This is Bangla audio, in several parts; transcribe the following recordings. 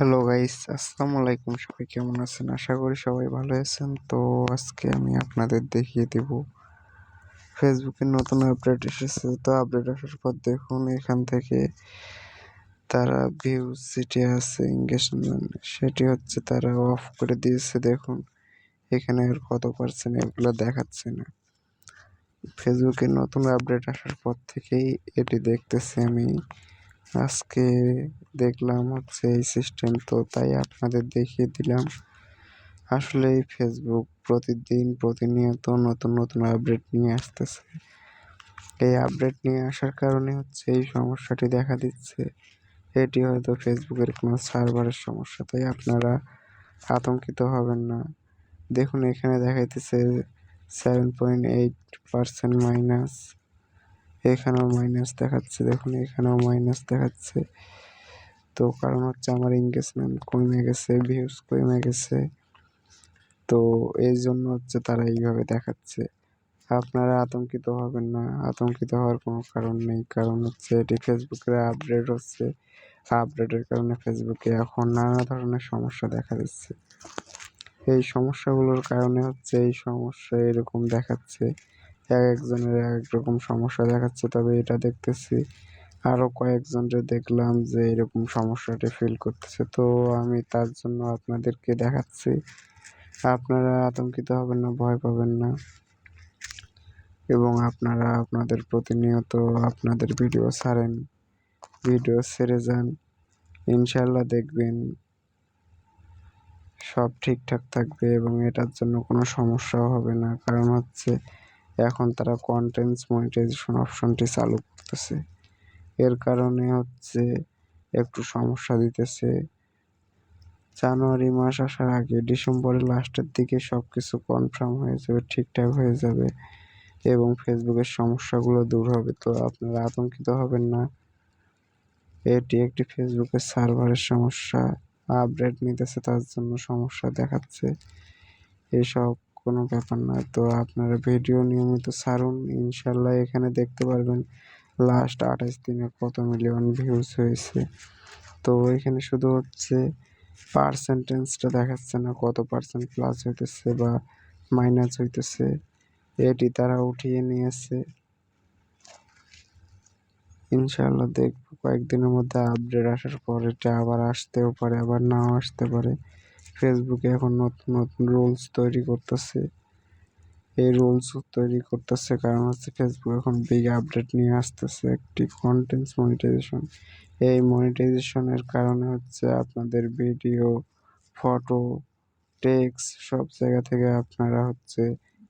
হ্যালো গাইস আসসালামু আলাইকুম সবাই কেমন আছেন? আশা করি সবাই ভালো আছেন। তো আজকে আমি আপনাদের দেখিয়ে দেব ফেসবুকের নতুন আপডেট এসেছে। তো আপডেট আসার পর দেখুন, এখান থেকে তারা ভিউজ যেটি আছে এঙ্গেজমেন্ট সেটি হচ্ছে তারা অফ করে দিয়েছে। দেখুন, এখানে আর কত পার্সেন্ট এগুলো দেখাচ্ছে না। ফেসবুকের নতুন আপডেট আসার পর থেকেই এটি দেখতেছি আমি। আজকে দেখলাম হচ্ছে এই সিস্টেম তো তাই আপনাদের দেখিয়ে দিলাম। আসলে এই ফেসবুক প্রতিদিন প্রতিনিয়ত নতুন নতুন আপডেট নিয়ে আসতেছে। এই আপডেট নিয়ে আসার কারণে হচ্ছে এই সমস্যাটি দেখা দিচ্ছে। এটি হয়তো ফেসবুকের কোনো সার্ভারের সমস্যা, তাই আপনারা আতঙ্কিত হবেন না। দেখুন, এখানে দেখাইতেছে seven point eight percent minus এখানেও মাইনাস দেখাচ্ছে, দেখুন এখানেও মাইনাস দেখাচ্ছে। তো কারণ হচ্ছে আমার এঙ্গেজমেন্ট কমে গেছে ভিউজ কমে গেছে। তো এই জন্য হচ্ছে তারা এইভাবে দেখাচ্ছে। আপনারা আতঙ্কিত হবেন না, আতঙ্কিত হওয়ার কোনো কারণ নেই। কারণ হচ্ছে এটি ফেসবুকের আপডেট হচ্ছে। আপডেটের কারণে ফেসবুকে এখন নানা ধরনের সমস্যা দেখা দিচ্ছে। এই সমস্যাগুলোর কারণে হচ্ছে এই সমস্যা এরকম দেখাচ্ছে। এক একজনের এক এক রকম সমস্যা দেখাচ্ছে, তবে এটা দেখতেছি। আরও কয়েকজনকে দেখলাম যে এরকম সমস্যাটি ফিল করতেছে। তো আমি তার জন্য আপনাদেরকে দেখাচ্ছি। আপনারা আতঙ্কিত হবেন না, ভয় পাবেন না। এবং আপনারা আপনাদের প্রতিনিয়ত আপনাদের ভিডিও ছাড়েন ভিডিও ছেড়ে যান। ইনশাল্লাহ দেখবেন সব ঠিকঠাক থাকবে এবং এটার জন্য কোনো সমস্যাও হবে না। কারণ হচ্ছে এখন তারা কন্টেন্টস মনিটাইজেশন অপশনটি চালু করতেছে। এর কারণে হচ্ছে একটু সমস্যা দিতেছে। জানুয়ারি মাস আসার আগে ডিসেম্বরের লাস্টের দিকে সব কিছু কনফার্ম হয়ে যাবে, ঠিকঠাক হয়ে যাবে এবং ফেসবুকের সমস্যাগুলো দূর হবে। তো আপনারা আতঙ্কিত হবেন না। এটি একটি ফেসবুকের সার্ভারের সমস্যা, আপডেট নিতেছে তার জন্য সমস্যা দেখাচ্ছে। এসব কোনো ব্যাপার নয়। তো আপনারা ভিডিও নিয়মিত ছাড়ুন। ইনশাল্লাহ এখানে দেখতে পারবেন লাস্ট আঠাশ দিনে কত মিলিয়ন ভিউজ হয়েছে। তো এখানে শুধু হচ্ছে পার্সেন্টেজটা দেখাচ্ছে না, কত পার্সেন্ট প্লাস হইতেছে বা মাইনাস হইতেছে, এটি তারা উঠিয়ে নিয়েছে। ইনশাল্লাহ দেখব, কয়েকদিনের মধ্যে আপডেট আসার পর এটা আবার আসতেও পারে, আবার নাও আসতে পারে। ফেসবুকে এখন নতুন নতুন রুলস তৈরি করতেছে। এই রুলস তৈরি করতেছে কারণ হচ্ছে ফেসবুক এখন বিগ আপডেট নিয়ে আসতেছে, একটি কন্টেন্টস মনিটাইজেশন এই মনিটাইজেশনের কারণে হচ্ছে আপনাদের ভিডিও ফটো টেক্স সব জায়গা থেকে আপনারা হচ্ছে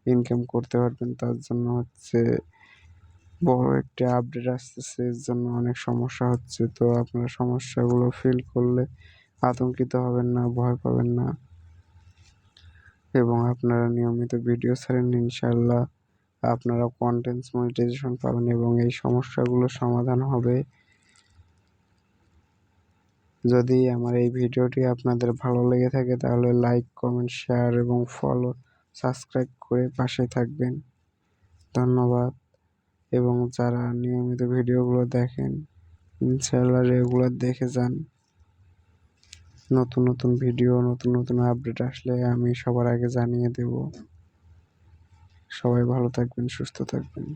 ইনকাম করতে পারবেন। তার জন্য হচ্ছে বড় একটি আপডেট আসতেছে, এর জন্য অনেক সমস্যা হচ্ছে। তো আপনারা সমস্যাগুলো ফিল করলে আতঙ্কিত হবেন না, ভয় পাবেন না। এবং আপনারা নিয়মিত ভিডিও ছাড়েন ইনশাল্লাহ আপনারা কন্টেন্টস মনিটাইজেশন পাবেন এবং এই সমস্যাগুলো সমাধান হবে। যদি আমার এই ভিডিওটি আপনাদের ভালো লেগে থাকে, তাহলে লাইক কমেন্ট শেয়ার এবং ফলো সাবস্ক্রাইব করে পাশে থাকবেন। ধন্যবাদ। এবং যারা নিয়মিত ভিডিওগুলো দেখেন ইনশাল্লাহ রেগুলার দেখে যান। নতুন নতুন ভিডিও নতুন নতুন আপডেট আসলে আমি সবার আগে জানিয়ে দেব। সবাই ভালো থাকবেন, সুস্থ থাকবেন।